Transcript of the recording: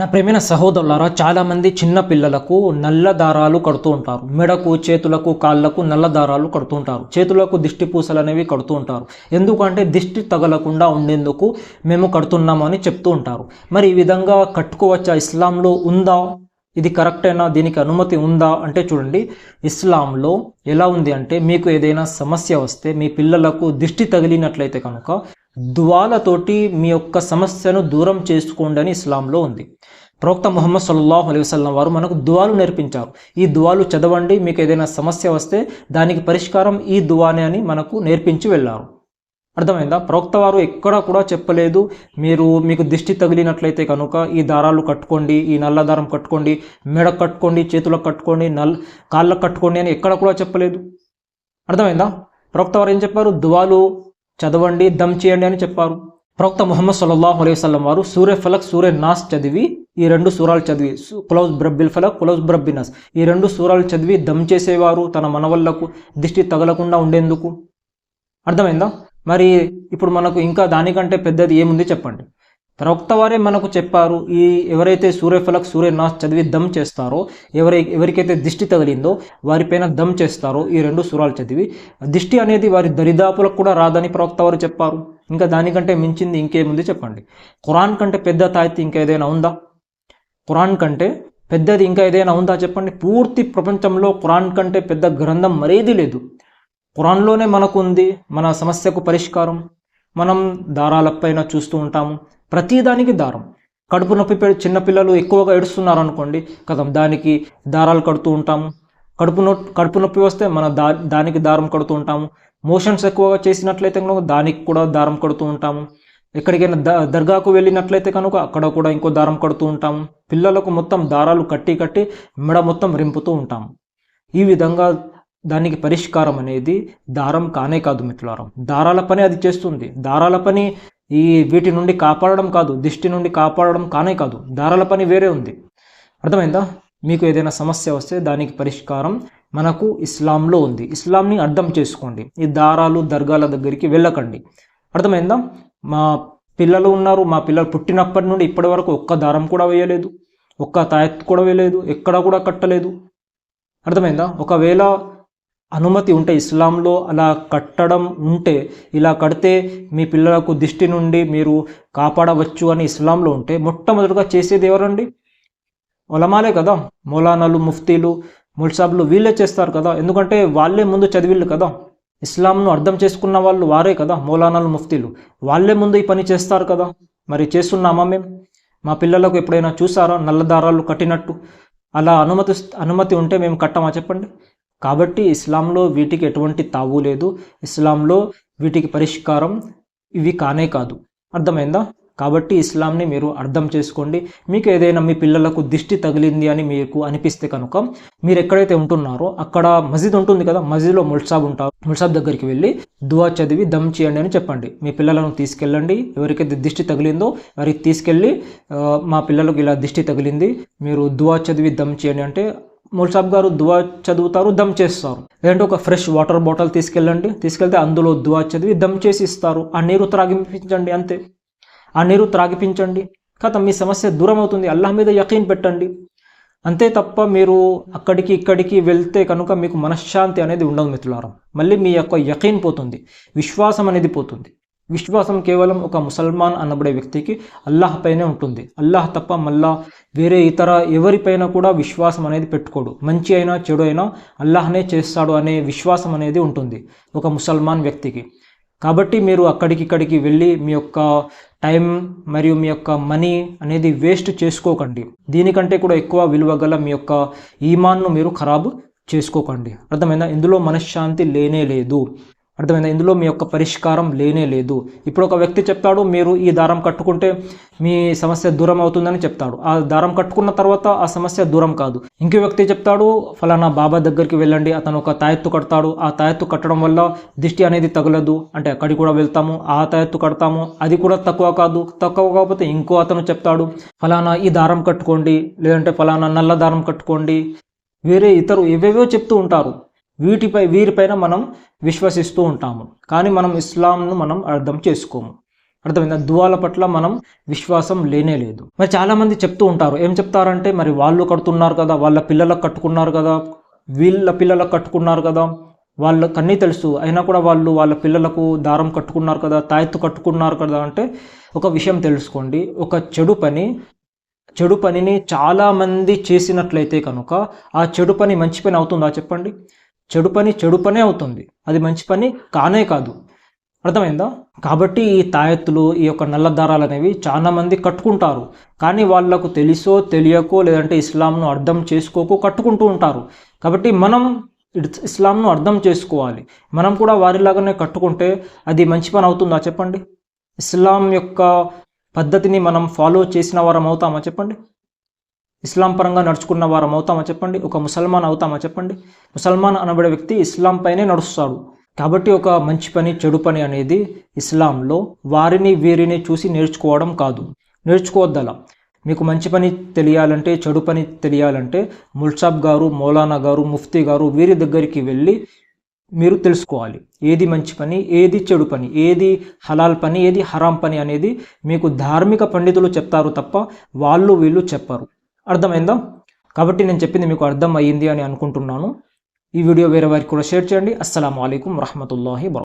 నా ప్రేమైన సహోదరులారా చాలామంది చిన్న పిల్లలకు నల్ల దారాలు కడుతూ ఉంటారు. మెడకు చేతులకు కాళ్ళకు నల్ల దారాలు కడుతూ ఉంటారు. చేతులకు దిష్టి పూసలు అనేవి కడుతూ ఉంటారు. ఎందుకంటే దిష్టి తగలకుండా ఉండేందుకు మేము కడుతున్నామని చెప్తూ ఉంటారు. మరి ఈ విధంగా కట్టుకోవచ్చా? ఇస్లాంలో ఉందా? ఇది కరెక్టేనా దీనికి అనుమతి ఉందా అంటే చూడండి ఇస్లాంలో ఎలా ఉంది అంటే మీకు ఏదైనా సమస్య వస్తే మీ పిల్లలకు దిష్టి తగిలినట్లయితే కనుక దువాలతోటి మీ యొక్క సమస్యను దూరం చేసుకోండి అని ఇస్లాంలో ఉంది. ప్రవక్త ముహమ్మద్ సల్లాహు అలైహి వసల్లం వారు మనకు దువాలు నేర్పించారు. ఈ దువాలు చదవండి మీకు ఏదైనా సమస్య వస్తే దానికి పరిష్కారం ఈ దువానే అని మనకు నేర్పించి వెళ్ళారు. అర్థమైందా? ప్రవక్త వారు ఎక్కడా కూడా చెప్పలేదు. మీరు మీకు దిష్టి తగిలినట్లయితే కనుక ఈ దారాలు కట్టుకోండి ఈ నల్ల దారం కట్టుకోండి మెడ కట్టుకోండి చేతులకు కట్టుకోండి నల్ కాళ్ళకు కట్టుకోండి అని ఎక్కడ కూడా చెప్పలేదు. అర్థమైందా? ప్రవక్త వారు ఏం చెప్పారు? దువాలు చదవండి దమ్ చేయండి అని చెప్పారు. ప్రవక్త ముహమ్మద్ సల్లాహు అలైహి వసల్లం వారు సూర్య ఫలక్ సూర్య నాస్ చదివి ఈ రెండు సూరాలు చదివి కులౌజ్ బ్రబ్బిల్ ఫలక్ కులౌజ్ బ్రబ్బినాస్ ఈ రెండు సూరాలు చదివి దమ్ చేసేవారు తన మనవళ్ళకు దిష్టి తగలకుండా ఉండేందుకు. అర్థమైందా? మరి ఇప్పుడు మనకు ఇంకా దానికంటే పెద్దది ఏముంది చెప్పండి. ప్రవక్త వారే మనకు చెప్పారు ఈ ఎవరైతే సూర్యఫలక్ సూర్యనాథ్ చదివి దమ్ చేస్తారో ఎవరై ఎవరికైతే దిష్టి తగిలిందో వారిపైన దమ్ చేస్తారో ఈ రెండు సూరాలు చదివి దిష్టి అనేది వారి దరిదాపులకు కూడా రాదని ప్రవక్త వారు చెప్పారు. ఇంకా దానికంటే మించింది ఇంకేముంది చెప్పండి. ఖురాన్ కంటే పెద్ద తాయితీ ఇంకా ఏదైనా ఉందా? ఖురాన్ కంటే పెద్దది ఇంకా ఏదైనా ఉందా చెప్పండి? పూర్తి ప్రపంచంలో ఖురాన్ కంటే పెద్ద గ్రంథం మరేది లేదు. కురాన్లోనే మనకు ఉంది మన సమస్యకు పరిష్కారం. మనం దారాలపైన చూస్తూ ఉంటాము. ప్రతిదానికి దారం. కడుపు నొప్పి చిన్నపిల్లలు ఎక్కువగా ఏడుస్తున్నారు అనుకోండి కదా దానికి దారాలు కడుతూ ఉంటాము. కడుపు నొప్పి కడుపు నొప్పి వస్తే మన దా దానికి దారం కడుతూ ఉంటాము. మోషన్స్ ఎక్కువగా చేసినట్లయితే కనుక దానికి కూడా దారం కడుతూ ఉంటాము. ఎక్కడికైనా ద దర్గాకు వెళ్ళినట్లయితే కనుక అక్కడ కూడా ఇంకో దారం కడుతూ ఉంటాము. పిల్లలకు మొత్తం దారాలు కట్టి కట్టి మెడ మొత్తం రింపుతూ ఉంటాము. ఈ విధంగా దానికి పరిష్కారం అనేది దారం కానే కాదు మిత్రులారం. దారాల పని అది చేస్తుంది. దారాల పని ఈ వీటి నుండి కాపాడడం కాదు దిష్టి నుండి కాపాడడం కానే కాదు. దారాల పని వేరే ఉంది. అర్థమైందా? మీకు ఏదైనా సమస్య వస్తే దానికి పరిష్కారం మనకు ఇస్లాంలో ఉంది. ఇస్లాంని అర్థం చేసుకోండి. ఈ దారాలు దర్గాల దగ్గరికి వెళ్ళకండి. అర్థమైందా? మా పిల్లలు ఉన్నారు. మా పిల్లలు పుట్టినప్పటి నుండి ఇప్పటి వరకు ఒక్క దారం కూడా వేయలేదు. ఒక్క తాయెత్తు కూడా వేయలేదు. ఎక్కడా కూడా కట్టలేదు. అర్థమైందా? ఒకవేళ అనుమతి ఉంటే ఇస్లాంలో అలా కట్టడం ఉంటే ఇలా కడితే మీ పిల్లలకు దిష్టి నుండి మీరు కాపాడవచ్చు అని ఇస్లాంలో ఉంటే మొట్టమొదటిగా చేసేది ఎవరండి? ఒలమాలే కదా. మౌలానాలు ముఫ్తీలు ముల్సాబ్లు వీళ్ళే చేస్తారు కదా. ఎందుకంటే వాళ్ళే ముందు చదివిళ్ళు కదా. ఇస్లాంను అర్థం చేసుకున్న వాళ్ళు వారే కదా మౌలానాలు ముఫ్తీలు. వాళ్ళే ముందు ఈ పని చేస్తారు కదా. మరి చేస్తున్నామా మేము మా పిల్లలకు ఎప్పుడైనా చూసారా? నల్ల దారాలు కట్టినట్టు. అలా అనుమతి అనుమతి ఉంటే మేము కట్టమా చెప్పండి? కాబట్టి ఇస్లాంలో వీటికి ఎటువంటి తావు లేదు. ఇస్లాంలో వీటికి పరిష్కారం ఇవి కానే కాదు. అర్థమైందా? కాబట్టి ఇస్లాంని మీరు అర్థం చేసుకోండి. మీకు ఏదైనా మీ పిల్లలకు దిష్టి తగిలింది అని మీకు అనిపిస్తే కనుక మీరు ఎక్కడైతే ఉంటున్నారో అక్కడ మస్జిద్ ఉంటుంది కదా మస్జిద్లో ముల్సాబ్ ఉంటారు. ముల్సాబ్ దగ్గరికి వెళ్ళి దువా చదివి దమ్ చేయండి అని చెప్పండి. మీ పిల్లలను తీసుకెళ్ళండి. ఎవరికైతే దిష్టి తగిలిందో వారికి తీసుకెళ్ళి మా పిల్లలకు ఇలా దిష్టి తగిలింది మీరు దువా చదివి దమ్ చేయండి అంటే ముల్సాబ్ గారు దువా చదువుతారు దమ్ చేస్తారు. లేదంటే ఒక ఫ్రెష్ వాటర్ బాటిల్ తీసుకెళ్ళండి. తీసుకెళ్తే అందులో దువా చదివి దమ్ చేసి ఇస్తారు. ఆ నీరు త్రాగిపించండి అంతే. ఆ నీరు త్రాగిపించండి. కథ మీ సమస్య దూరం అవుతుంది అల్లాహ్ మీద యకీన్ పెట్టండి. అంతే తప్ప మీరు అక్కడికి ఇక్కడికి వెళ్తే కనుక మీకు మనశ్శాంతి అనేది ఉండదు మిత్రులారం. మళ్ళీ మీ యొక్క యకీన్ పోతుంది. విశ్వాసం అనేది పోతుంది. విశ్వాసం కేవలం ఒక ముసల్మాన్ అనబడే వ్యక్తికి అల్లాహ్ పైనే ఉంటుంది. అల్లాహ్ తప్ప మళ్ళా వేరే ఇతర ఎవరిపైన కూడా విశ్వాసం అనేది పెట్టుకోడు. మంచి అయినా చెడు అయినా అల్లాహ్నే చేస్తాడు అనే విశ్వాసం అనేది ఉంటుంది ఒక ముసల్మాన్ వ్యక్తికి. కాబట్టి మీరు అక్కడికి ఇక్కడికి వెళ్ళి మీ యొక్క టైం మరియు మీ యొక్క మనీ అనేది వేస్ట్ చేసుకోకండి. దీనికంటే కూడా ఎక్కువ విలువ గల మీ యొక్క ఈమాన్ను మీరు ఖరాబు చేసుకోకండి. అర్థమైందా? ఇందులో మనశ్శాంతి లేనే లేదు. అర్థమైందా? ఇందులో మీ యొక్క పరిష్కారం లేనే లేదు. ఇప్పుడు ఒక వ్యక్తి చెప్తాడు మీరు ఈ దారం కట్టుకుంటే మీ సమస్య దూరం అవుతుందని చెప్తాడు. ఆ దారం కట్టుకున్న తర్వాత ఆ సమస్య దూరం కాదు. ఇంకో వ్యక్తి చెప్తాడు ఫలానా బాబా దగ్గరికి వెళ్ళండి అతను ఒక తాయెత్తు కడతాడు. ఆ తాయెత్తు కట్టడం వల్ల దిష్టి అనేది తగలదు. అంటే అక్కడికి కూడా వెళ్తాము ఆ తాయెత్తు కడతాము. అది కూడా తక్కువ కాదు. తక్కువ కాకపోతే ఇంకో అతను చెప్తాడు ఫలానా ఈ దారం కట్టుకోండి లేదంటే ఫలానా నల్ల దారం కట్టుకోండి. వేరే ఇతరు ఏవేవో చెప్తూ ఉంటారు. వీటిపై వీరిపైన మనం విశ్వసిస్తూ ఉంటాము. కానీ మనం ఇస్లాంను మనం అర్థం చేసుకోము. అర్థమైందా? దువాల పట్ల మనం విశ్వాసం లేనే లేదు. మరి చాలామంది చెప్తూ ఉంటారు. ఏం చెప్తారంటే మరి వాళ్ళు కడుతున్నారు కదా వాళ్ళ పిల్లలకు కట్టుకున్నారు కదా వీళ్ళ పిల్లలకు కట్టుకున్నారు కదా వాళ్ళకి కన్నీ తెలుసు. అయినా కూడా వాళ్ళు వాళ్ళ పిల్లలకు దారం కట్టుకున్నారు కదా తాయెత్తు కట్టుకున్నారు కదా అంటే ఒక విషయం తెలుసుకోండి. ఒక చెడు పని చెడు పనిని చాలామంది చేసినట్లయితే కనుక ఆ చెడు పని మంచి పని అవుతుందా చెప్పండి? చెడు పని చెడు పనే అవుతుంది. అది మంచి పని కానే కాదు. అర్థమైందా? కాబట్టి ఈ తాయెత్తులు ఈ యొక్క నల్ల దారాలు అనేవి చాలా మంది కట్టుకుంటారు. కానీ వాళ్ళకు తెలుసో తెలియకో లేదంటే ఇస్లాంను అర్థం చేసుకోకో కట్టుకుంటూ ఉంటారు. కాబట్టి మనం ఇస్లాంను అర్థం చేసుకోవాలి. మనం కూడా వారిలాగానే కట్టుకుంటే అది మంచి పని అవుతుందా చెప్పండి? ఇస్లాం యొక్క పద్ధతిని మనం ఫాలో చేసిన వారం అవుతామా చెప్పండి? ఇస్లాం పరంగా నడుచుకున్న వారం అవుతామా చెప్పండి? ఒక ముసల్మాన్ అవుతామా చెప్పండి? ముసల్మాన్ అనబడే వ్యక్తి ఇస్లాం పైనే నడుస్తాడు. కాబట్టి ఒక మంచి పని చెడు పని అనేది ఇస్లాంలో వారిని వీరిని చూసి నేర్చుకోవడం కాదు. నేర్చుకోవద్దలా? మీకు మంచి పని తెలియాలంటే చెడు పని తెలియాలంటే ముల్సాబ్ గారు మౌలానా గారు ముఫ్తీ గారు వీరి దగ్గరికి వెళ్ళి మీరు తెలుసుకోవాలి. ఏది మంచి పని ఏది చెడు పని ఏది హలాల్ పని ఏది హరాం పని అనేది మీకు ధార్మిక పండితులు చెప్తారు తప్ప వాళ్ళు వీళ్ళు చెప్పరు. అర్థమైందా? కాబట్టి నేను చెప్పింది మీకు అర్థం అయ్యింది అని అనుకుంటున్నాను. ఈ వీడియో వేరే వారికి కూడా షేర్ చేయండి. అస్సలం అయికం వరహమతుల్లాహి వబర్కాతుహు